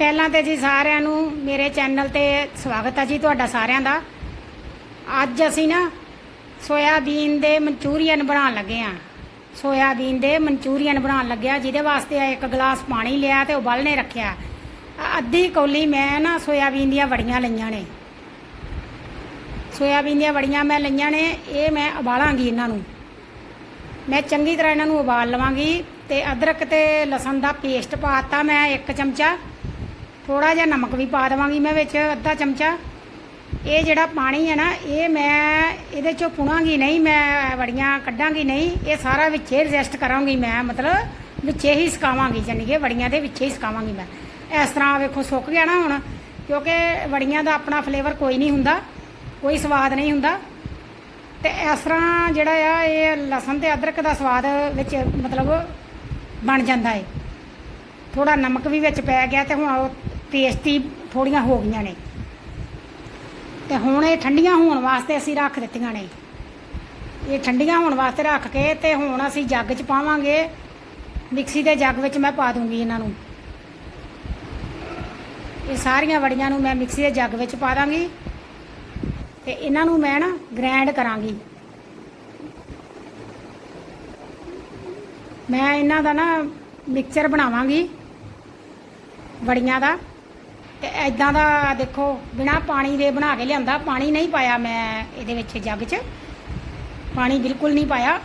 ਪਹਿਲਾਂ ਤੇ ਜੀ ਸਾਰਿਆਂ ਨੂੰ ਮੇਰੇ ਚੈਨਲ ਤੇ ਸਵਾਗਤ ਹੈ ਜੀ ਤੁਹਾਡਾ ਸਾਰਿਆਂ ਦਾ। ਅੱਜ ਅਸੀਂ ਨਾ ਸੋਇਆਬੀਨ ਦੇ ਮਨਚੂਰੀਅਨ ਬਣਾਉਣ ਲੱਗੇ ਆ ਸੋਇਆਬੀਨ ਦੇ ਮਨਚੂਰੀਅਨ ਬਣਾਉਣ ਲੱਗਿਆ, ਜਿਹਦੇ ਵਾਸਤੇ ਆ ਇੱਕ ਗਲਾਸ ਪਾਣੀ ਲਿਆ ਤੇ ਉਬਲਣੇ ਰੱਖਿਆ। ਅੱਧੀ ਕੌਲੀ ਮੈਂ ਨਾ ਸੋਇਆਬੀਨ ਦੀਆਂ ਵੜੀਆਂ ਲਈਆਂ ਨੇ। ਸੋਇਆਬੀਨ ਦੀਆਂ ਵੜੀਆਂ ਮੈਂ ਲਈਆਂ ਨੇ, ਇਹ ਮੈਂ ਉਬਾਲਾਂਗੀ ਇਹਨਾਂ ਨੂੰ। ਮੈਂ ਚੰਗੀ ਤਰ੍ਹਾਂ ਇਹਨਾਂ ਨੂੰ ਉਬਾਲ ਲਵਾਂਗੀ ਤੇ ਅਦਰਕ ਤੇ ਲਸਣ ਦਾ ਪੇਸਟ ਪਾਤਾ ਮੈਂ ਇੱਕ ਚਮਚਾ। ਥੋੜਾ ਜਿਹਾ ਨਮਕ ਵੀ ਪਾ ਦੇਵਾਂਗੀ ਮੈਂ ਵਿੱਚ, ਅੱਧਾ ਚਮਚਾ। ਇਹ ਜਿਹੜਾ ਪਾਣੀ ਹੈ ਨਾ, ਇਹ ਮੈਂ ਇਹਦੇ ਚੋਂ ਪੁਣਾਂਗੀ ਨਹੀਂ, ਮੈਂ ਵੜੀਆਂ ਕੱਢਾਂਗੀ ਨਹੀਂ, ਇਹ ਸਾਰਾ ਵਿੱਚੇ ਐਡਜਸਟ ਕਰਾਂਗੀ ਮੈਂ, ਮਤਲਬ ਵਿੱਚੇ ਹੀ ਸੁਕਾਵਾਂਗੀ ਜਾਨੀ ਕਿ ਵੜੀਆਂ ਦੇ ਵਿੱਚੇ ਹੀ ਸੁਕਾਵਾਂਗੀ ਮੈਂ। ਇਸ ਤਰ੍ਹਾਂ ਵੇਖੋ ਸੁੱਕ ਗਿਆ ਨਾ ਹੁਣ, ਕਿਉਂਕਿ ਵੜੀਆਂ ਦਾ ਆਪਣਾ ਫਲੇਵਰ ਕੋਈ ਨਹੀਂ ਹੁੰਦਾ, ਕੋਈ ਸਵਾਦ ਨਹੀਂ ਹੁੰਦਾ। ਤੇ ਇਸ ਤਰ੍ਹਾਂ ਜਿਹੜਾ ਆ, ਇਹ ਲਸਣ ਤੇ ਅਦਰਕ ਦਾ ਸਵਾਦ ਵਿੱਚ ਮਤਲਬ ਬਣ ਜਾਂਦਾ ਏ। ਥੋੜਾ ਨਮਕ ਵੀ ਵਿੱਚ ਪੈ ਗਿਆ ਤੇ ਹੁਣ ਉਹ ਟੇਸਟੀ ਥੋੜੀਆਂ ਹੋ ਗਈਆਂ ਨੇ। ਤੇ ਹੁਣ ਇਹ ਠੰਡੀਆਂ ਹੋਣ ਵਾਸਤੇ ਅਸੀਂ ਰੱਖ ਦਿੱਤੀਆਂ ਨੇ। ਇਹ ਠੰਡੀਆਂ ਹੋਣ ਵਾਸਤੇ ਰੱਖ ਕੇ ਤੇ ਹੁਣ ਅਸੀਂ ਜੱਗ 'ਚ ਪਾਵਾਂਗੇ। ਮਿਕਸੀ ਦੇ ਜੱਗ ਵਿੱਚ ਮੈਂ ਪਾ ਦੂੰਗੀ ਇਹਨਾਂ ਨੂੰ। ਇਹ ਸਾਰੀਆਂ ਵੜੀਆਂ ਨੂੰ ਮੈਂ ਮਿਕਸੀ ਦੇ ਜੱਗ ਵਿੱਚ ਪਾ ਦਾਂਗੀ। ਤੇ ਇਹਨਾਂ ਨੂੰ ਮੈਂ ਨਾ ਗ੍ਰਾਈਂਡ ਕਰਾਂਗੀ। ਮੈਂ ਇਹਨਾਂ ਦਾ ਨਾ ਮਿਕਸਚਰ ਬਣਾਵਾਂਗੀ। ਵੜੀਆਂ ਦਾ। ਤੇ ਐਦਾਂ ਦਾ ਦੇਖੋ, ਬਿਨਾ ਪਾਣੀ ਦੇ ਬਣਾ ਕੇ ਲਿਆਂਦਾ, ਪਾਣੀ ਨਹੀਂ ਪਾਇਆ ਮੈਂ ਇਹਦੇ ਵਿੱਚ ਜੱਗ 'ਚ। ਪਾਣੀ ਬਿਲਕੁਲ ਨਹੀਂ ਪਾਇਆ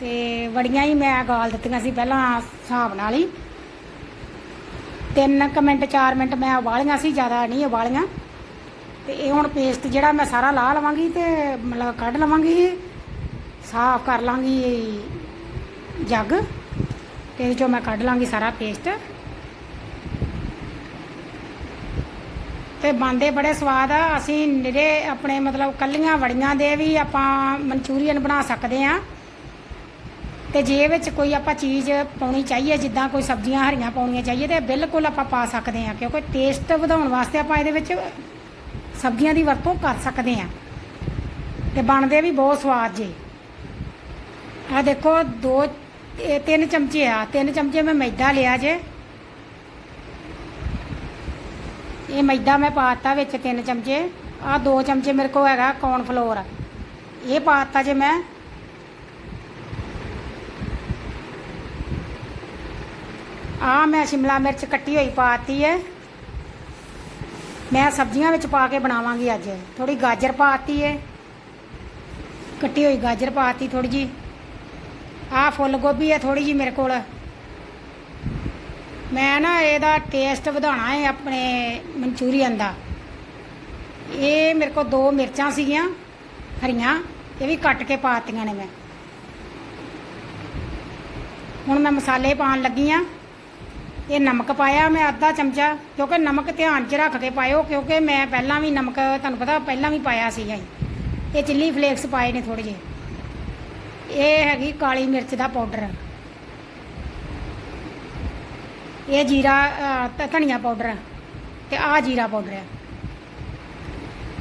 ਤੇ ਵੜੀਆਂ ਹੀ ਮੈਂ ਗਾਲ ਦਿੱਤੀਆਂ ਸੀ ਪਹਿਲਾਂ ਹਿਸਾਬ ਨਾਲ ਹੀ। ਤਿੰਨ ਕੁ ਮਿੰਟ 4 ਮਿੰਟ ਮੈਂ ਉਬਾਲੀਆਂ ਸੀ, ਜ਼ਿਆਦਾ ਨਹੀਂ ਉਬਾਲੀਆਂ। ਤੇ ਇਹ ਹੁਣ ਪੇਸਟ ਜਿਹੜਾ ਮੈਂ ਸਾਰਾ ਲਾ ਲਵਾਂਗੀ ਤੇ ਮਤਲਬ ਕੱਢ ਲਵਾਂਗੀ, ਸਾਫ਼ ਕਰ ਲਾਂਗੀ ਜੱਗ। ਤੇ ਇਹ ਚੋਂ ਮੈਂ ਕੱਢ ਲਾਂਗੀ ਸਾਰਾ ਪੇਸਟ ਤੇ ਬਣਦੇ ਬੜੇ ਸਵਾਦ ਆ। ਅਸੀਂ ਨਿਰੇ ਆਪਣੇ ਮਤਲਬ ਕੱਲੀਆਂ ਵੜੀਆਂ ਦੇ ਵੀ ਆਪਾਂ ਮਨਚੂਰੀਅਨ ਬਣਾ ਸਕਦੇ ਆ। ਤੇ ਜੇ ਵਿੱਚ ਕੋਈ ਆਪਾਂ ਚੀਜ਼ ਪਾਉਣੀ ਚਾਹੀਏ, ਜਿੱਦਾਂ ਕੋਈ ਸਬਜ਼ੀਆਂ ਹਰੀਆਂ ਪਾਉਣੀਆਂ ਚਾਹੀਏ, ਤੇ ਬਿਲਕੁਲ ਆਪਾਂ ਪਾ ਸਕਦੇ ਆ, ਕਿਉਂਕਿ ਟੇਸਟ ਵਧਾਉਣ ਵਾਸਤੇ ਆਪਾਂ ਇਹਦੇ ਵਿੱਚ ਸਬਜ਼ੀਆਂ ਦੀ ਵਰਤੋਂ ਕਰ ਸਕਦੇ ਆ। ਤੇ ਬਣਦੇ ਵੀ ਬਹੁਤ ਸਵਾਦ ਜੀ। ਆ ਦੇਖੋ, ਦੋ ਤਿੰਨ ਚਮਚੇ ਆ। ਤਿੰਨ ਚਮਚੇ ਮੈਂ ਮੈਦਾ ਲਿਆ ਜੇ। ਇਹ ਮੈਦਾ ਮੈਂ ਪਾਤਾ ਵਿੱਚ ਤਿੰਨ ਚਮਚੇ। ਆ ਦੋ ਚਮਚੇ ਮੇਰੇ ਕੋਲ ਹੈਗਾ ਕੌਰਨ ਫਲੋਰ ਇਹ ਪਾਤਾ ਜੇ ਮੈਂ। ਆ ਮੈਂ ਸ਼ਿਮਲਾ ਮਿਰਚ ਕੱਟੀ ਹੋਈ ਪਾਤੀ ਹੈ ਮੈਂ ਸਬਜ਼ੀਆਂ ਵਿੱਚ ਪਾ ਕੇ ਬਣਾਵਾਂਗੀ ਅੱਜ। ਥੋੜੀ ਗਾਜਰ ਪਾਤੀ ਹੈ ਕੱਟੀ ਹੋਈ ਗਾਜਰ ਪਾਤੀ ਥੋੜੀ ਜੀ ਆ ਫੁੱਲ ਗੋਭੀ ਹੈ ਥੋੜੀ ਜੀ ਮੇਰੇ ਕੋਲ। ਮੈਂ ਨਾ ਇਹਦਾ ਟੇਸਟ ਵਧਾਉਣਾ ਹੈ ਆਪਣੇ ਮਨਚੂਰੀਅਨ ਦਾ। ਇਹ ਮੇਰੇ ਕੋਲ ਦੋ ਮਿਰਚਾਂ ਸੀਗੀਆਂ, ਹਰੀਆਂ, ਇਹ ਵੀ ਕੱਟ ਕੇ ਪਾਤੀਆਂ ਨੇ ਮੈਂ। ਹੁਣ ਮੈਂ ਮਸਾਲੇ ਪਾਉਣ ਲੱਗੀ ਆ। ਇਹ ਨਮਕ ਪਾਇਆ ਮੈਂ ਅੱਧਾ ਚਮਚਾ, ਕਿਉਂਕਿ ਨਮਕ ਧਿਆਨ 'ਚ ਰੱਖ ਕੇ ਪਾਇਓ, ਕਿਉਂਕਿ ਮੈਂ ਪਹਿਲਾਂ ਵੀ ਨਮਕ, ਤੁਹਾਨੂੰ ਪਤਾ ਪਹਿਲਾਂ ਵੀ ਪਾਇਆ ਸੀਗਾ ਇਹ। ਚਿੱਲੀ ਫਲੇਕਸ ਪਾਏ ਨੇ ਥੋੜੇ ਜਿਹੇ। ਇਹ ਹੈਗੀ ਕਾਲੀ ਮਿਰਚ ਦਾ ਪਾਊਡਰ ਇਹ ਜੀਰਾ ਅਹ, ਧ- ਧਨੀਆ ਪਾਊਡਰ ਤੇ ਆਹ ਜੀਰਾ ਪਾਊਡਰ ਹੈ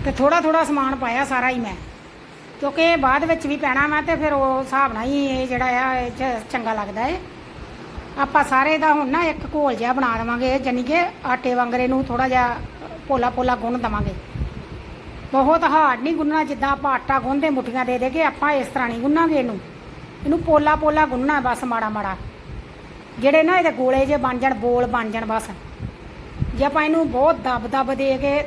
ਤੇ ਥੋੜਾ ਥੋੜਾ ਸਮਾਨ ਪਾਇਆ ਸਾਰਾ ਹੀ ਮੈਂ। ਕਿਉਂਕਿ ਇਹ ਬਾਅਦ ਵਿੱਚ ਵੀ ਪੈਣਾ ਮੈਂ ਤੇ ਫਿਰ ਉਹ ਹਿਸਾਬ ਨਾਲ ਹੀ ਇਹ ਜਿਹੜਾ ਆ ਇਹ 'ਚ ਚੰਗਾ ਲੱਗਦਾ ਏ। ਆਪਾਂ ਸਾਰੇ ਦਾ ਹੁਣ ਨਾ ਇੱਕ ਘੋਲ ਜਿਹਾ ਬਣਾ ਦੇਵਾਂਗੇ ਜਾਨੀ ਕਿ ਆਟੇ ਵਾਂਗਰੇ ਨੂੰ ਥੋੜਾ ਜਿਹਾ ਪੋਲਾ ਪੋਲਾ ਗੁੰਨ ਦੇਵਾਂਗੇ। ਬਹੁਤ ਹਾਰਡ ਨਹੀਂ ਗੁੰਨਣਾ ਜਿੱਦਾਂ ਆਪਾਂ ਆਟਾ ਗੁੰਨਦੇ ਮੁੱਠੀਆਂ ਦੇ ਦੇ ਕੇ ਆਪਾਂ ਇਸ ਤਰ੍ਹਾਂ ਨਹੀਂ ਗੁੰਨਾਂਗੇ ਇਹਨੂੰ। ਇਹਨੂੰ ਪੋਲਾ ਪੋਲਾ ਗੁੰਨਣਾ ਬਸ ਮਾੜਾ ਮਾੜਾ ਜਿਹੜੇ ਨਾ ਇਹਦੇ ਗੋਲੇ ਜੇ ਬਣ ਜਾਣ ਬੋਲ ਬਣ ਜਾਣ ਬਸ। ਜੇ ਆਪਾਂ ਇਹਨੂੰ ਬਹੁਤ ਦਬ ਦਬ ਦੇ ਕੇ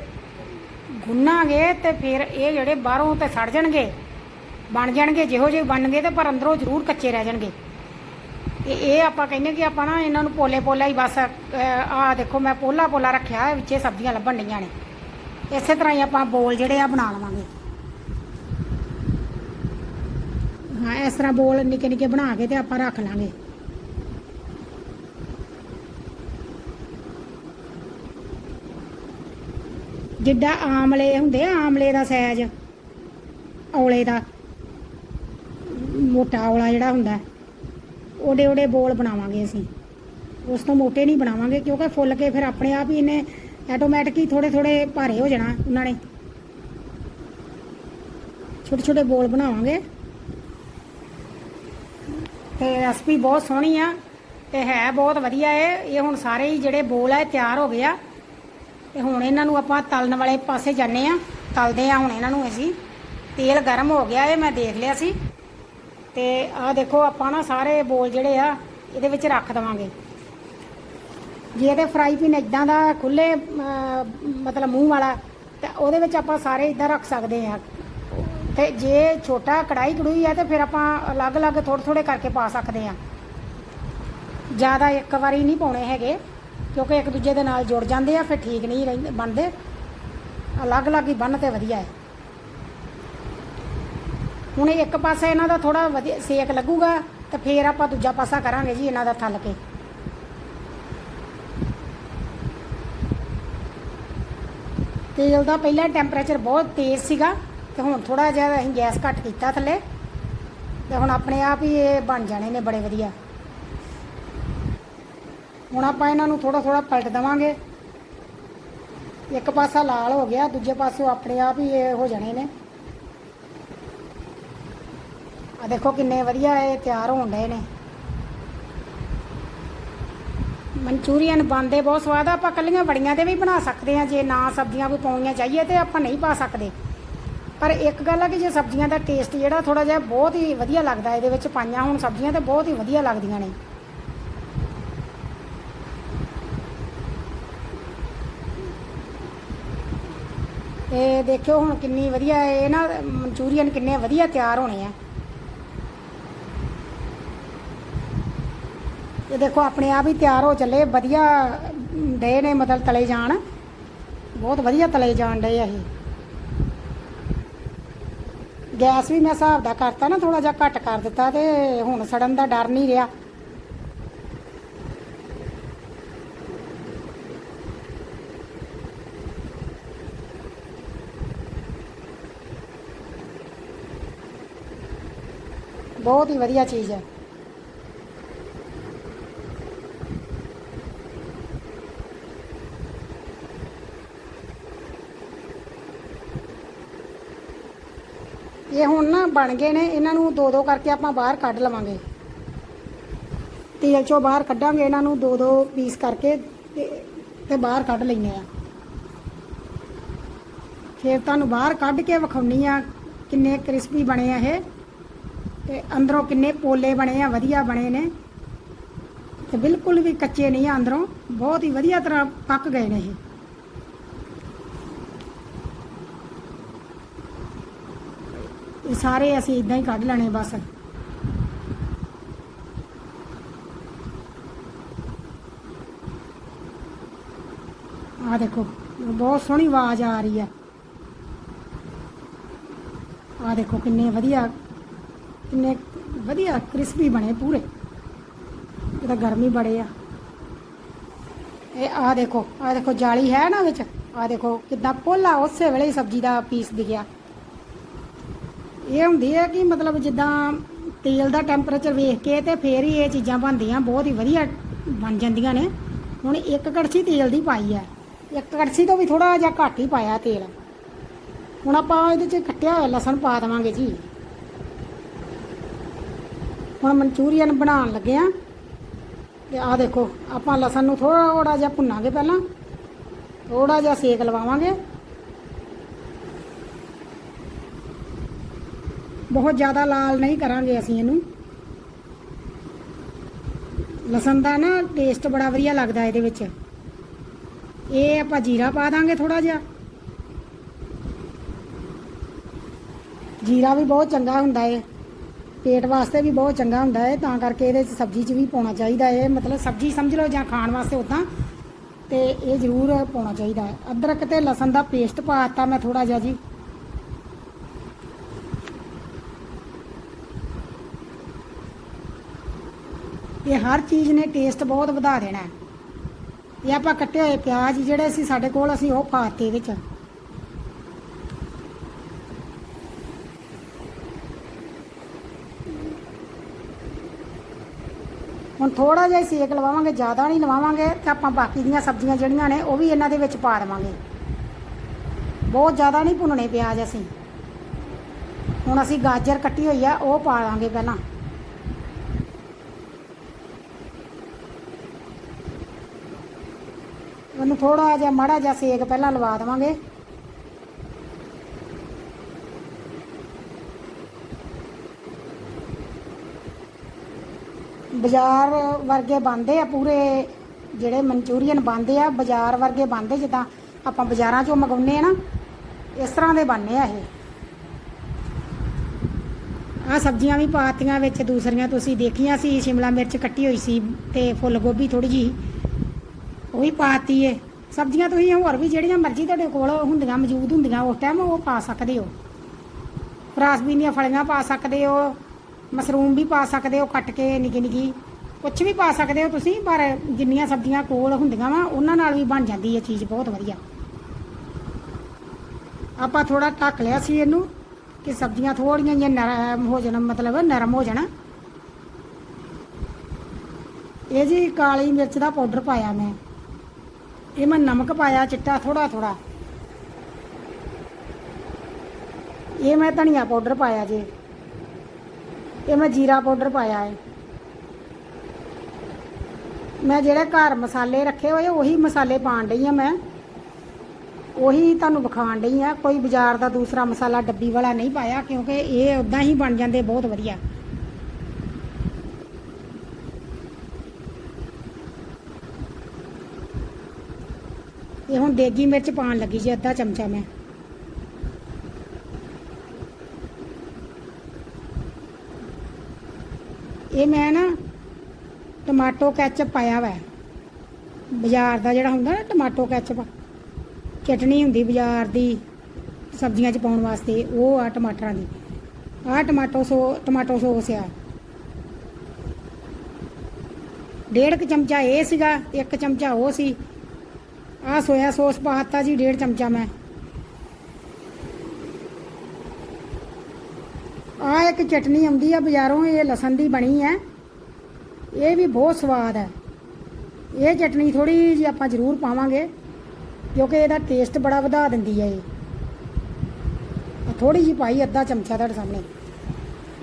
ਗੁੰਨਾਂਗੇ ਤੇ ਫਿਰ ਇਹ ਜਿਹੜੇ ਬਾਹਰੋਂ ਤੇ ਸੜ ਜਾਣਗੇ ਬਣ ਜਾਣਗੇ ਜਿਹੋ ਜਿਹੇ ਬਣਨਗੇ ਤੇ ਪਰ ਅੰਦਰੋਂ ਜ਼ਰੂਰ ਕੱਚੇ ਰਹਿ ਜਾਣਗੇ। ਤੇ ਇਹ ਆਪਾਂ ਕਹਿੰਦੇ ਕਿ ਆਪਾਂ ਨਾ ਇਹਨਾਂ ਨੂੰ ਪੋਲੇ ਪੋਲਾ ਹੀ ਬਸ ਆਹ ਦੇਖੋ ਮੈਂ ਪੋਲਾ ਪੋਲਾ ਰੱਖਿਆ ਹੈ, ਵਿੱਚੇ ਸਬਜ਼ੀਆਂ ਲੱਭਣ ਡੀਆਂ ਨੇ। ਇਸੇ ਤਰ੍ਹਾਂ ਹੀ ਆਪਾਂ ਬੋਲ ਜਿਹੜੇ ਆ ਬਣਾ ਲਵਾਂਗੇ। ਹਾਂ ਇਸ ਤਰ੍ਹਾਂ ਬੋਲ ਨਿੱਕੇ ਨਿੱਕੇ ਬਣਾ ਕੇ ਤੇ ਆਪਾਂ ਰੱਖ ਲਾਂਗੇ। ਜਿੱਦਾਂ ਆਮਲੇ ਹੁੰਦੇ ਆ, ਆਮਲੇ ਦਾ ਸਾਈਜ਼ ਔਲੇ ਦਾ ਮੋਟਾ ਔਲਾ ਜਿਹੜਾ ਹੁੰਦਾ ਓਡੇ ਓਡੇ ਬੋਲ ਬਣਾਵਾਂਗੇ ਅਸੀਂ। ਉਸ ਤੋਂ ਮੋਟੇ ਨਹੀਂ ਬਣਾਵਾਂਗੇ, ਕਿਉਂਕਿ ਫੁੱਲ ਕੇ ਫਿਰ ਆਪਣੇ ਆਪ ਹੀ ਇਹਨੇ ਆਟੋਮੈਟਿਕ ਹੀ ਥੋੜੇ ਥੋੜੇ ਭਾਰੇ ਹੋ ਜਾਣਾ ਉਹਨਾਂ ਨੇ। ਛੋਟੇ ਛੋਟੇ ਬੋਲ ਬਣਾਵਾਂਗੇ। ਤੇ ਰੈਸਪੀ ਬਹੁਤ ਸੋਹਣੀ ਆ, ਤੇ ਹੈ ਬਹੁਤ ਵਧੀਆ ਏ ਇਹ ਹੁਣ ਸਾਰੇ ਹੀ ਜਿਹੜੇ ਬੋਲ ਆ, ਇਹ ਤਿਆਰ ਹੋ ਗਏ ਆ। ਤੇ ਹੁਣ ਇਹਨਾਂ ਨੂੰ ਆਪਾਂ ਤਲਣ ਵਾਲੇ ਪਾਸੇ ਜਾਂਦੇ ਆ ਤਲਦੇ ਆ ਹੁਣ ਇਹਨਾਂ ਨੂੰ ਅਸੀਂ। ਤੇਲ ਗਰਮ ਹੋ ਗਿਆ ਇਹ ਮੈਂ ਦੇਖ ਲਿਆ ਸੀ। ਤੇ ਆਹ ਦੇਖੋ ਆਪਾਂ ਨਾ ਸਾਰੇ ਬੋਲ ਜਿਹੜੇ ਆ, ਇਹਦੇ ਵਿੱਚ ਰੱਖ ਦਵਾਂਗੇ। ਜੇ ਤੇ ਫਰਾਈ ਪੀਨ ਇਦਾਂ ਦਾ ਖੁੱਲੇ ਮਤਲਬ ਮੂੰਹ ਵਾਲਾ, ਤਾਂ ਉਹਦੇ ਵਿੱਚ ਆਪਾਂ ਸਾਰੇ ਇਦਾਂ ਰੱਖ ਸਕਦੇ ਆ ਤੇ ਜੇ ਛੋਟਾ ਕੜਾਈ ਕੜੂਈ ਆ, ਤੇ ਫਿਰ ਆਪਾਂ ਅਲੱਗ-ਅਲੱਗ ਥੋੜੇ ਥੋੜੇ ਕਰਕੇ ਪਾ ਸਕਦੇ ਆ ਜ਼ਿਆਦਾ ਇੱਕ ਵਾਰੀ ਨਹੀਂ ਪਾਉਣੇ ਹੈਗੇ। ਕਿਉਂਕਿ ਇੱਕ ਦੂਜੇ ਦੇ ਨਾਲ ਜੁੜ ਜਾਂਦੇ ਆ, ਫਿਰ ਠੀਕ ਨਹੀਂ ਰਹਿੰਦੇ, ਬਣਦੇ। ਅਲੱਗ-ਅਲੱਗ ਹੀ ਬੰਨ ਤੇ ਵਧੀਆ ਹੈ। ਹੁਣ ਇੱਕ ਪਾਸੇ ਇਹਨਾਂ ਦਾ ਥੋੜਾ ਵਧੀਆ ਸੇਕ ਲੱਗੂਗਾ, ਤੇ ਫਿਰ ਆਪਾਂ ਦੂਜਾ ਪਾਸਾ ਕਰਾਂਗੇ ਜੀ ਇਹਨਾਂ ਦਾ ਥੱਲ ਕੇ। ਤੇਲ ਦਾ ਪਹਿਲਾਂ ਟੈਂਪਰੇਚਰ ਬਹੁਤ ਤੇਜ਼ ਸੀਗਾ, ਤੇ ਹੁਣ ਥੋੜਾ ਜਿਹਾ ਅਸੀਂ ਗੈਸ ਘੱਟ ਕੀਤਾ ਥੱਲੇ, ਤੇ ਹੁਣ ਆਪਣੇ ਆਪ ਹੀ ਇਹ ਬਣ ਜਾਣੇ ਨੇ ਬੜੇ ਵਧੀਆ। ਹੁਣ ਆਪਾਂ ਇਹਨਾਂ ਨੂੰ ਥੋੜਾ ਥੋੜਾ ਪਲਟ ਦਵਾਂਗੇ। ਇੱਕ ਪਾਸਾ ਲਾਲ ਹੋ ਗਿਆ, ਦੂਜੇ ਪਾਸੇ ਆਪਣੇ ਆਪ ਹੀ ਇਹ ਹੋ ਜਾਣੇ ਨੇ। ਆ ਦੇਖੋ ਕਿੰਨੇ ਵਧੀਆ ਇਹ ਤਿਆਰ ਹੋਣ ਡਏ ਨੇ। ਮਨਚੂਰੀਅਨ ਬਣਦੇ ਬਹੁਤ ਸਵਾਦ ਆ, ਆਪਾਂ ਕੱਲੀਆਂ ਬੜੀਆਂ ਦੇ ਵੀ ਬਣਾ ਸਕਦੇ ਆ, ਜੇ ਨਾ ਸਬਜ਼ੀਆਂ ਕੋਈ ਪਾਉਣੀਆਂ ਚਾਹੀਏ ਤੇ ਆਪਾਂ ਨਹੀਂ ਪਾ ਸਕਦੇ। ਪਰ ਇੱਕ ਗੱਲ ਆ ਕਿ ਜੇ ਸਬਜ਼ੀਆਂ ਦਾ ਟੇਸਟ ਜਿਹੜਾ ਥੋੜਾ ਜਿਹਾ ਬਹੁਤ ਹੀ ਵਧੀਆ ਲੱਗਦਾ, ਇਹਦੇ ਵਿੱਚ ਪਾਈਆਂ ਹੁਣ ਸਬਜ਼ੀਆਂ ਤੇ ਬਹੁਤ ਹੀ ਵਧੀਆ ਲੱਗਦੀਆਂ ਨੇ। ਤੇ ਦੇਖਿਓ ਹੁਣ ਕਿੰਨੀ ਵਧੀਆ ਇਹ ਨਾ ਮਨਚੂਰੀਅਨ ਕਿੰਨੇ ਵਧੀਆ ਤਿਆਰ ਹੋਣੇ ਆ। ਇਹ ਦੇਖੋ, ਆਪਣੇ ਆਪ ਹੀ ਤਿਆਰ ਹੋ ਚੱਲੇ। ਵਧੀਆ ਡੇ ਨੇ ਮਤਲਬ ਤਲੇ ਜਾਣ। ਬਹੁਤ ਵਧੀਆ ਤਲੇ ਜਾਣ ਡੇ ਆ ਇਹ। ਗੈਸ ਵੀ ਮੈਂ ਹਿਸਾਬ ਦਾ ਕਰਤਾ ਨਾ ਥੋੜਾ ਜਿਹਾ ਘੱਟ ਕਰ ਦਿੱਤਾ ਤੇ ਹੁਣ ਸੜਨ ਦਾ ਡਰ ਨਹੀਂ ਰਿਹਾ। ਬਹੁਤ ਹੀ ਵਧੀਆ ਚੀਜ਼ ਹੈ। ਇਹ ਹੁਣ ਨਾ ਬਣ ਗਏ ਨੇ, ਇਹਨਾਂ ਨੂੰ ਦੋ ਦੋ ਕਰਕੇ ਆਪਾਂ ਬਾਹਰ ਕੱਢ ਲਵਾਂਗੇ। ਤੇਲ ਚੋਂ ਬਾਹਰ ਕੱਢਾਂਗੇ, ਇਹਨਾਂ ਨੂੰ ਦੋ ਦੋ ਪੀਸ ਕਰਕੇ ਤੇ ਬਾਹਰ ਕੱਢ ਲੈਨੇ ਆ ਫਿਰ ਤੁਹਾਨੂੰ ਬਾਹਰ ਕੱਢ ਕੇ ਵਿਖਾਉਣੀ ਆ, ਕਿੰਨੇ ਕ੍ਰਿਸਪੀ ਬਣੇ ਆ ਇਹ। ਤੇ ਅੰਦਰੋਂ ਕਿੰਨੇ ਪੋਲੇ ਬਣੇ ਆ, ਵਧੀਆ ਬਣੇ ਨੇ। ਤੇ ਬਿਲਕੁਲ ਵੀ ਕੱਚੇ ਨਹੀਂ ਆ ਅੰਦਰੋਂ, ਬਹੁਤ ਹੀ ਵਧੀਆ ਤਰ੍ਹਾਂ ਪੱਕ ਗਏ ਨੇ ਇਹ। ਇਹ ਸਾਰੇ ਅਸੀਂ ਇਦਾਂ ਹੀ ਕੱਢ ਲੈਣੇ ਬਸ। ਆ ਦੇਖੋ, ਬਹੁਤ ਸੋਹਣੀ ਆਵਾਜ਼ ਆ ਰਹੀ ਹੈ ਆ ਦੇਖੋ ਕਿੰਨੇ ਵਧੀਆ ਕਿੰਨੇ ਵਧੀਆ ਕ੍ਰਿਸਪੀ ਬਣੇ ਪੂਰੇ। ਇਹਦਾ ਗਰਮੀ ਬੜੇ ਆ। ਇਹ ਆ ਦੇਖੋ ਆ ਦੇਖੋ ਜਾਲੀ ਹੈ ਨਾ ਵਿੱਚ। ਆ ਦੇਖੋ ਕਿੱਦਾਂ ਪੋਲਾ ਉਸੇ ਵੇਲੇ ਹੀ ਸਬਜ਼ੀ ਦਾ ਪੀਸ ਦਿਖਿਆ। ਇਹ ਹੁੰਦੀ ਹੈ ਕਿ ਮਤਲਬ ਜਿੱਦਾਂ ਤੇਲ ਦਾ ਟੈਂਪਰੇਚਰ ਵੇਖ ਕੇ ਤੇ ਫੇਰ ਹੀ ਇਹ ਚੀਜ਼ਾਂ ਬਣਦੀਆਂ, ਬਹੁਤ ਹੀ ਵਧੀਆ ਬਣ ਜਾਂਦੀਆਂ ਨੇ। ਹੁਣ ਇੱਕ ਕੜਛੀ ਤੇਲ ਦੀ ਪਾਈ ਹੈ। ਇੱਕ ਕੜਛੀ ਤੋਂ ਵੀ ਥੋੜਾ ਜਿਹਾ ਘੱਟ ਹੀ ਪਾਇਆ ਤੇਲ। ਹੁਣ ਆਪਾਂ ਇਹਦੇ 'ਚ ਕੱਟਿਆ ਹੋਇਆ ਲਸਣ ਪਾ ਦੇਵਾਂਗੇ ਜੀ। ਹੁਣ ਮਨਚੂਰੀਅਨ ਬਣਾਉਣ ਲੱਗੇ ਆ। ਤੇ ਆਹ ਦੇਖੋ, ਆਪਾਂ ਲਸਣ ਨੂੰ ਥੋੜਾ ਜਿਹਾ ਭੁੰਨਾਂਗੇ ਪਹਿਲਾਂ। ਥੋੜਾ ਜਿਹਾ ਸੇਕ ਲਵਾਵਾਂਗੇ। ਬਹੁਤ ਜ਼ਿਆਦਾ ਲਾਲ ਨਹੀਂ ਕਰਾਂਗੇ ਅਸੀਂ ਇਹਨੂੰ। ਲਸਣ ਦਾ ਨਾ ਟੇਸਟ ਬੜਾ ਵਧੀਆ ਲੱਗਦਾ ਇਹਦੇ ਵਿੱਚ। ਇਹ ਆਪਾਂ ਜੀਰਾ ਪਾ ਦਾਂਗੇ ਥੋੜਾ ਜਿਹਾ। ਜੀਰਾ ਵੀ ਬਹੁਤ ਚੰਗਾ ਹੁੰਦਾ ਏ ਪੇਟ ਵਾਸਤੇ ਵੀ ਬਹੁਤ ਚੰਗਾ ਹੁੰਦਾ ਹੈ, ਤਾਂ ਕਰਕੇ ਇਹਦੇ ਚ ਸਬਜ਼ੀ 'ਚ ਵੀ ਪਾਉਣਾ ਚਾਹੀਦਾ ਹੈ। ਮਤਲਬ ਸਬਜ਼ੀ ਸਮਝ ਲਓ ਜਾਂ ਖਾਣ ਵਾਸਤੇ ਉਦਾਂ ਤੇ ਇਹ ਜ਼ਰੂਰ ਪਾਉਣਾ ਚਾਹੀਦਾ ਹੈ। ਅਦਰਕ ਤੇ ਲਸਣ ਦਾ ਪੇਸਟ ਪਾਤਾ ਮੈਂ ਥੋੜਾ ਜਿਹਾ ਜੀ। ਇਹ ਹਰ ਚੀਜ਼ ਨੇ ਟੇਸਟ ਬਹੁਤ ਵਧਾ ਦੇਣਾ ਹੈ। ਇਹ ਆਪਾਂ ਕੱਟੇ ਹੋਏ ਪਿਆਜ਼ ਜਿਹੜੇ ਸੀ ਸਾਡੇ ਕੋਲ ਅਸੀਂ ਉਹ ਪਾਤੇ ਇਹਦੇ ਵਿੱਚ। ਹੁਣ ਥੋੜਾ ਜਿਹਾ ਸੇਕ ਲਵਾਵਾਂਗੇ, ਜ਼ਿਆਦਾ ਨਹੀਂ ਲਵਾਵਾਂਗੇ ਤੇ ਆਪਾਂ ਬਾਕੀ ਦੀਆਂ ਸਬਜ਼ੀਆਂ ਜਿਹੜੀਆਂ ਨੇ ਉਹ ਵੀ ਇਹਨਾਂ ਦੇ ਵਿੱਚ ਪਾ ਦੇਵਾਂਗੇ। ਬਹੁਤ ਜ਼ਿਆਦਾ ਨਹੀਂ ਭੁੰਨਣੇ ਪਿਆਜ਼ ਅਸੀਂ। ਹੁਣ ਅਸੀਂ ਗਾਜਰ ਕੱਟੀ ਹੋਈ ਆ, ਉਹ ਪਾ ਲਾਂਗੇ ਪਹਿਲਾਂ। ਉਹਨੂੰ ਥੋੜਾ ਜਿਹਾ, ਮਾੜਾ ਜਿਹਾ ਸੇਕ ਪਹਿਲਾਂ ਲਵਾ ਦੇਵਾਂਗੇ। ਬਾਜ਼ਾਰ ਵਰਗੇ ਬਣਦੇ ਆ, ਪੂਰੇ ਜਿਹੜੇ ਮਨਚੂਰੀਅਨ ਬਣਦੇ ਆ, ਬਾਜ਼ਾਰ ਵਰਗੇ ਬਣਦੇ, ਜਿੱਦਾਂ ਆਪਾਂ ਬਾਜ਼ਾਰਾਂ ਚੋਂ ਮੰਗਾਉਂਦੇ ਆ ਨਾ, ਇਸ ਤਰ੍ਹਾਂ ਦੇ ਬਣਨੇ ਆ ਇਹ। ਆ ਸਬਜ਼ੀਆਂ ਵੀ ਪਾਤੀਆਂ ਵਿੱਚ, ਦੂਸਰੀਆਂ ਤੁਸੀਂ ਦੇਖੀਆਂ ਸੀ, ਸ਼ਿਮਲਾ ਮਿਰਚ ਕੱਟੀ ਹੋਈ ਸੀ ਤੇ ਫੁੱਲ ਗੋਭੀ ਥੋੜੀ ਜੀ ਉਹ ਵੀ ਪਾਤੀ ਏ। ਸਬਜ਼ੀਆਂ ਤੁਸੀਂ ਹੋਰ ਵੀ ਜਿਹੜੀਆਂ ਮਰਜ਼ੀ ਤੁਹਾਡੇ ਕੋਲ ਹੁੰਦੀਆਂ, ਮੌਜੂਦ ਹੁੰਦੀਆਂ, ਉਸ ਟਾਈਮ ਉਹ ਪਾ ਸਕਦੇ ਹੋ। ਫਰਾਸਬੀਨ ਦੀਆਂ ਫਲੀਆਂ ਪਾ ਸਕਦੇ ਹੋ ਮਸ਼ਰੂਮ ਵੀ ਪਾ ਸਕਦੇ ਹੋ, ਕੱਟ ਕੇ ਨਿੱਕੀ ਨਿੱਕੀ। ਕੁਝ ਵੀ ਪਾ ਸਕਦੇ ਹੋ ਤੁਸੀਂ, ਪਰ ਜਿੰਨੀਆਂ ਸਬਜ਼ੀਆਂ ਕੋਲ ਹੁੰਦੀਆਂ ਵਾ, ਉਹਨਾਂ ਨਾਲ ਵੀ ਬਣ ਜਾਂਦੀ ਹੈ ਚੀਜ਼ ਬਹੁਤ ਵਧੀਆ। ਆਪਾਂ ਥੋੜਾ ਢੱਕ ਲਿਆ ਸੀ ਇਹਨੂੰ, ਕਿ ਸਬਜ਼ੀਆਂ ਥੋੜੀਆਂ ਜਿਹੀਆਂ ਨਰਮ ਹੋ ਜਾਣ, ਮਤਲਬ ਨਰਮ ਹੋ ਜਾਣ। ਇਹ ਜੀ ਕਾਲੀ ਮਿਰਚ ਦਾ ਪਾਊਡਰ ਪਾਇਆ ਮੈਂ। ਇਹ ਮੈਂ ਨਮਕ ਪਾਇਆ, ਚਿੱਟਾ ਥੋੜਾ ਥੋੜਾ ਇਹ ਮੈਂ ਧਨੀਆ ਪਾਊਡਰ ਪਾਇਆ ਜੀ। ਇਹ ਮੈਂ ਜੀਰਾ ਪਾਊਡਰ ਪਾਇਆ ਹੈ। ਮੈਂ ਜਿਹੜੇ ਘਰ ਮਸਾਲੇ ਰੱਖੇ ਹੋਏ, ਉਹੀ ਮਸਾਲੇ ਪਾਣ ਡਈ ਆ ਮੈਂ। ਉਹੀ ਤੁਹਾਨੂੰ ਵਿਖਾਣ ਡਈ ਆ ਕੋਈ ਬਾਜ਼ਾਰ ਦਾ ਦੂਸਰਾ ਮਸਾਲਾ ਡੱਬੀ ਵਾਲਾ ਨਹੀਂ ਪਾਇਆ, ਕਿਉਂਕਿ ਇਹ ਉਦਾਂ ਹੀ ਬਣ ਜਾਂਦੇ ਬਹੁਤ ਵਧੀਆ। ਇਹ ਹੁਣ ਦੇਗੀ ਮਿਰਚ ਪਾਣ ਲੱਗੀ ਜੀ, ਅੱਧਾ ਚਮਚਾ ਮੈਂ। ਇਹ ਮੈਂ ਨਾ ਟਮਾਟੋ ਕੈਚਪ ਪਾਇਆ ਵਾ। ਬਾਜ਼ਾਰ ਦਾ ਜਿਹੜਾ ਹੁੰਦਾ ਨਾ ਟਮਾਟੋ ਕੈਚਪ ਚਟਣੀ ਹੁੰਦੀ ਬਾਜ਼ਾਰ ਦੀ ਸਬਜ਼ੀਆਂ 'ਚ ਪਾਉਣ ਵਾਸਤੇ, ਉਹ ਆ ਟਮਾਟਰਾਂ ਦੀ। ਆਹ ਟਮਾਟੋ ਸੋ, ਟਮਾਟੋ ਸੋਸ ਆ। ਡੇਢ ਕੁ ਚਮਚਾ ਇਹ ਸੀਗਾ, ਇੱਕ ਚਮਚਾ ਉਹ ਸੀ। ਆਹ ਸੋਇਆ ਸੌਸ ਪਾਤਾ ਜੀ, ਡੇਢ ਚਮਚਾ ਮੈਂ। ਆ ਇੱਕ ਚਟਨੀ ਆਉਂਦੀ ਆ, ਬਾਜ਼ਾਰੋਂ ਇਹ ਲਸਣ ਦੀ ਬਣੀ ਹੈ ਇਹ ਵੀ ਬਹੁਤ ਸਵਾਦ ਹੈ ਇਹ ਚਟਨੀ ਥੋੜੀ ਜਿਹੀ ਆਪਾਂ ਜ਼ਰੂਰ ਪਾਵਾਂਗੇ, ਕਿਉਂਕਿ ਇਹਦਾ ਟੇਸਟ ਬੜਾ ਵਧਾ ਦਿੰਦੀ ਹੈ ਇਹ। ਥੋੜੀ ਜਿਹੀ ਪਾਈ, ਅੱਧਾ ਚਮਚਾ ਤੁਹਾਡੇ ਸਾਹਮਣੇ।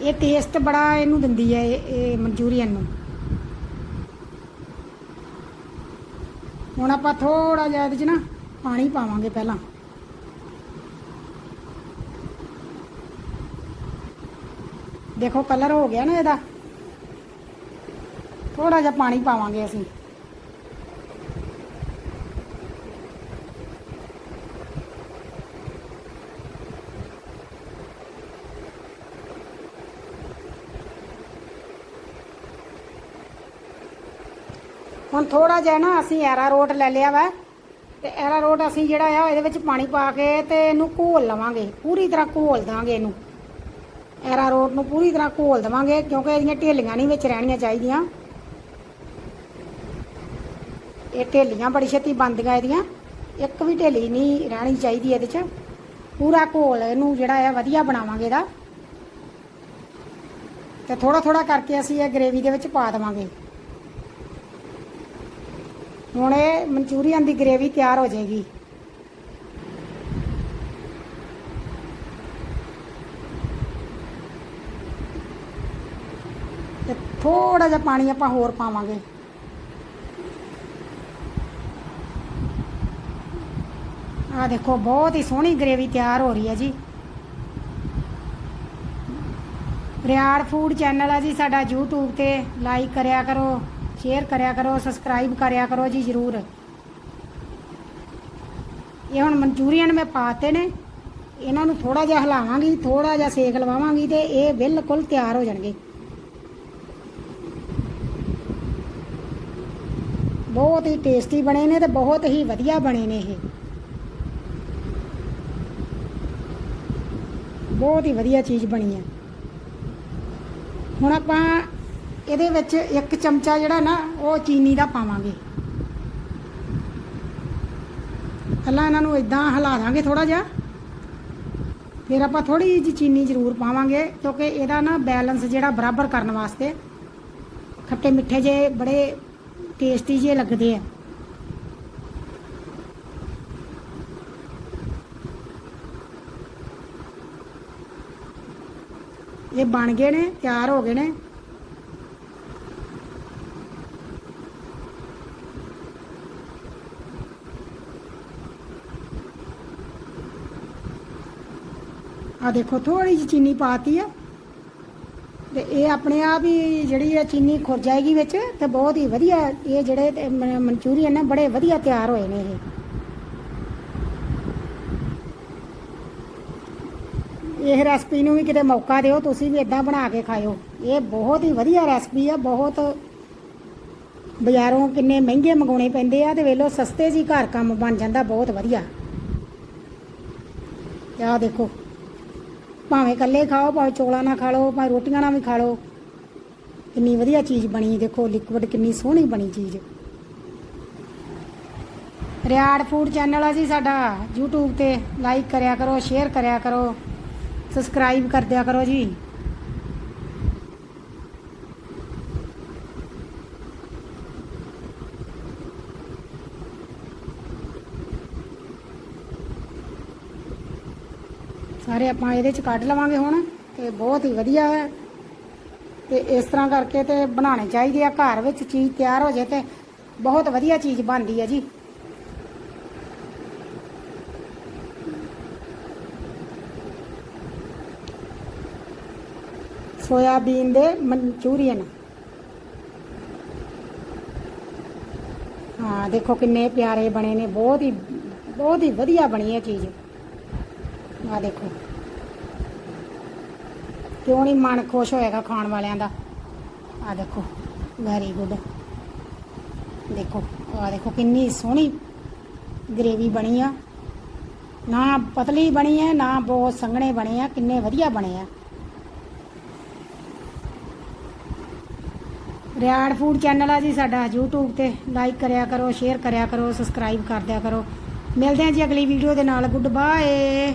ਇਹ ਟੇਸਟ ਬੜਾ ਇਹਨੂੰ ਦਿੰਦੀ ਹੈ ਇਹ ਇਹ ਮਨਚੂਰੀਅਨ ਨੂੰ। ਹੁਣ ਆਪਾਂ ਥੋੜਾ ਜਿਹਾ ਇਹਦੇ 'ਚ ਨਾ ਪਾਣੀ ਪਾਵਾਂਗੇ ਪਹਿਲਾਂ। ਦੇਖੋ ਕਲਰ ਹੋ ਗਿਆ ਨਾ ਇਹਦਾ। ਥੋੜਾ ਜਿਹਾ ਪਾਣੀ ਪਾਵਾਂਗੇ ਅਸੀਂ। ਹੁਣ ਥੋੜਾ ਜਿਹਾ ਨਾ ਅਸੀਂ ਐਰਾ ਰੋਟ ਲੈ ਲਿਆ ਵਾ ਤੇ ਐਰਾ ਰੋਟ ਅਸੀਂ ਜਿਹੜਾ ਆ, ਇਹਦੇ ਵਿੱਚ ਪਾਣੀ ਪਾ ਕੇ ਤੇ ਇਹਨੂੰ ਘੋਲ ਲਵਾਂਗੇ। ਪੂਰੀ ਤਰ੍ਹਾਂ ਘੋਲ ਦਾਂਗੇ ਇਹਨੂੰ। ਐਰਾ ਰੋਟ ਨੂੰ ਪੂਰੀ ਤਰ੍ਹਾਂ ਘੋਲ ਦੇਵਾਂਗੇ, ਕਿਉਂਕਿ ਇਹਦੀਆਂ ਢੇਲੀਆਂ ਨਹੀਂ ਵਿੱਚ ਰਹਿਣੀਆਂ ਚਾਹੀਦੀਆਂ। ਇਹ ਢੇਲੀਆਂ ਬੜੀ ਛੇਤੀ ਬੰਦੀਆਂ ਇਹਦੀਆਂ। ਇੱਕ ਵੀ ਢੇਲੀ ਨਹੀਂ ਰਹਿਣੀ ਚਾਹੀਦੀ ਇਹਦੇ 'ਚ। ਪੂਰਾ ਘੋਲ ਇਹਨੂੰ ਜਿਹੜਾ ਹੈ ਵਧੀਆ ਬਣਾਵਾਂਗੇ ਇਹਦਾ। ਤੇ ਥੋੜਾ ਥੋੜਾ ਕਰਕੇ ਅਸੀਂ ਇਹ ਗ੍ਰੇਵੀ ਦੇ ਵਿੱਚ ਪਾ ਦੇਵਾਂਗੇ। ਹੁਣ ਇਹ ਮਨਚੂਰੀਅਨ ਦੀ ਗ੍ਰੇਵੀ ਤਿਆਰ ਹੋ ਜਾਏਗੀ ਤੇ ਥੋੜਾ ਜਿਹਾ ਪਾਣੀ ਆਪਾਂ ਹੋਰ ਪਾਵਾਂਗੇ। ਆ ਦੇਖੋ, ਬਹੁਤ ਹੀ ਸੋਹਣੀ ਗ੍ਰੇਵੀ ਤਿਆਰ ਹੋ ਰਹੀ ਹੈ ਜੀ। ਰਿਆੜ ਫੂਡ ਚੈਨਲ ਆ ਜੀ, ਸਾਡਾ YouTube ਤੇ ਲਾਈਕ ਕਰਿਆ ਕਰੋ ਸ਼ੇਅਰ ਕਰਿਆ ਕਰੋ ਸਬਸਕ੍ਰਾਈਬ ਕਰਿਆ ਕਰੋ ਜੀ ਜਰੂਰ। ਇਹ ਹੁਣ ਮਨਚੂਰੀਅਨ ਮੈਂ ਪਾਤੇ ਨੇ, ਇਹਨਾਂ ਨੂੰ ਥੋੜਾ ਜਿਹਾ ਹਿਲਾਵਾਂਗੀ ਥੋੜਾ ਜਿਹਾ ਸੇਕ ਲਵਾਵਾਂਗੀ ਤੇ ਇਹ ਬਿਲਕੁਲ ਤਿਆਰ ਹੋ ਜਾਣਗੇ। ਬਹੁਤ ਹੀ ਟੇਸਟੀ ਬਣੇ ਨੇ ਤੇ ਬਹੁਤ ਹੀ ਵਧੀਆ ਬਣੇ ਨੇ ਇਹ। ਬਹੁਤ ਹੀ ਵਧੀਆ ਚੀਜ਼ ਬਣੀ ਹੈ ਹੁਣ ਆਪਾਂ ਇਹਦੇ ਵਿੱਚ ਇੱਕ ਚਮਚਾ ਜਿਹੜਾ ਨਾ, ਉਹ ਚੀਨੀ ਦਾ ਪਾਵਾਂਗੇ। ਪਹਿਲਾਂ ਇਹਨਾਂ ਨੂੰ ਇਦਾਂ ਹਿਲਾ ਦਾਂਗੇ ਥੋੜਾ ਜਿਹਾ। ਫਿਰ ਆਪਾਂ ਥੋੜੀ ਜਿਹੀ ਚੀਨੀ ਜ਼ਰੂਰ ਪਾਵਾਂਗੇ, ਕਿਉਂਕਿ ਇਹਦਾ ਨਾ ਬੈਲੈਂਸ ਜਿਹੜਾ ਬਰਾਬਰ ਕਰਨ ਵਾਸਤੇ ਖੱਟੇ ਮਿੱਠੇ ਜੇ ਬੜੇ ਟੇਸਟੀ ਜਿਹੇ ਲੱਗਦੇ ਆ। ਇਹ ਬਣ ਗਏ ਨੇ, ਤਿਆਰ ਹੋ ਗਏ ਨੇ। ਆ ਦੇਖੋ ਥੋੜੀ ਜਿਹੀ ਚੀਨੀ ਪਾਤੀ ਆ। ਤੇ ਇਹ ਆਪਣੇ ਆਪ ਹੀ ਜਿਹੜੀ ਆ ਚੀਨੀ ਖੁਰ ਜਾਏਗੀ ਵਿੱਚ ਤੇ ਬਹੁਤ ਹੀ ਵਧੀਆ ਇਹ ਜਿਹੜੇ ਤੇ ਮ- ਮਨਚੂਰੀਅਨ ਨੇ ਬੜੇ ਵਧੀਆ ਤਿਆਰ ਹੋਏ ਨੇ ਇਹ। ਇਹ ਰੈਸਪੀ ਨੂੰ ਵੀ ਕਿਤੇ ਮੌਕਾ ਦਿਓ, ਤੁਸੀਂ ਵੀ ਇਦਾਂ ਬਣਾ ਕੇ ਖਾਇਓ। ਇਹ ਬਹੁਤ ਹੀ ਵਧੀਆ ਰੈਸਪੀ ਆ, ਬਹੁਤ ਬਾਜ਼ਾਰੋਂ ਕਿੰਨੇ ਮਹਿੰਗੇ ਮੰਗਾਉਣੇ ਪੈਂਦੇ ਆ ਤੇ ਵੇਲੋ ਸਸਤੇ ਜੀ ਘਰ ਕੰਮ ਬਣ ਜਾਂਦਾ, ਬਹੁਤ ਵਧੀਆ। ਆਹ ਦੇਖੋ। ਭਾਵੇਂ ਇਕੱਲੇ ਖਾਓ, ਭਾਵੇਂ ਚੋਲਾਂ ਨਾਲ ਖਾ ਲਓ, ਭਾਵੇਂ ਰੋਟੀਆਂ ਨਾਲ ਵੀ ਖਾ ਲਓ। ਕਿੰਨੀ ਵਧੀਆ ਚੀਜ਼ ਬਣੀ, ਦੇਖੋ ਲਿਕਵਿਡ ਕਿੰਨੀ ਸੋਹਣੀ ਬਣੀ ਚੀਜ਼। ਰਿਆੜ ਫੂਡ ਚੈਨਲ ਆ ਜੀ ਸਾਡਾ, YouTube ਤੇ ਲਾਈਕ ਕਰਿਆ ਕਰੋ ਸ਼ੇਅਰ ਕਰਿਆ ਕਰੋ ਸਬਸਕ੍ਰਾਈਬ ਕਰ ਦਿਆ ਕਰੋ ਜੀ। ਸਾਰੇ ਆਪਾਂ ਇਹਦੇ ਚ ਕੱਢ ਲਵਾਂਗੇ ਹੁਣ, ਤੇ ਬਹੁਤ ਹੀ ਵਧੀਆ ਹੈ। ਤੇ ਇਸ ਤਰ੍ਹਾਂ ਕਰਕੇ ਤੇ ਬਣਾਉਣੇ ਚਾਹੀਦੇ ਆ ਘਰ ਵਿੱਚ ਚੀਜ਼ ਤਿਆਰ ਹੋ ਜੇ ਤੇ ਬਹੁਤ ਵਧੀਆ ਚੀਜ਼ ਬਣਦੀ ਹੈ ਜੀ। ਸੋਇਆਬੀਨ ਦੇ ਮਨਚੂਰੀਅਨ। ਹਾਂ, ਦੇਖੋ ਕਿੰਨੇ ਪਿਆਰੇ ਬਣੇ ਨੇ, ਬਹੁਤ ਹੀ ਬਹੁਤ ਹੀ ਵਧੀਆ ਬਣੀ ਹੈ ਚੀਜ਼। ਆ ਦੇਖੋ। ਕਿਉਂ ਨਹੀਂ ਮਨ ਖੁਸ਼ ਹੋਏਗਾ ਖਾਣ ਵਾਲਿਆਂ ਦਾ? ਆ ਦੇਖੋ ਵੈਰੀ ਗੁੱਡ ਦੇਖੋ, ਆ ਦੇਖੋ ਕਿੰਨੀ ਸੋਹਣੀ ਗ੍ਰੇਵੀ ਬਣੀ ਆ। ਨਾ ਪਤਲੀ ਬਣੀ ਹੈ ਨਾ ਬਹੁਤ ਸੰਘਣੇ ਬਣੇ ਆ, ਕਿੰਨੇ ਵਧੀਆ ਬਣੇ ਆ। ਰਿਆੜ ਫੂਡ ਚੈਨਲ ਆ ਜੀ, ਸਾਡਾ YouTube ਤੇ ਲਾਈਕ ਕਰਿਆ ਕਰੋ ਸ਼ੇਅਰ ਕਰਿਆ ਕਰੋ ਸਬਸਕ੍ਰਾਈਬ ਕਰ ਦਿਆ ਕਰੋ। ਮਿਲਦੇ ਹਾਂ ਜੀ ਅਗਲੀ ਵੀਡੀਓ ਦੇ ਨਾਲ। Good bye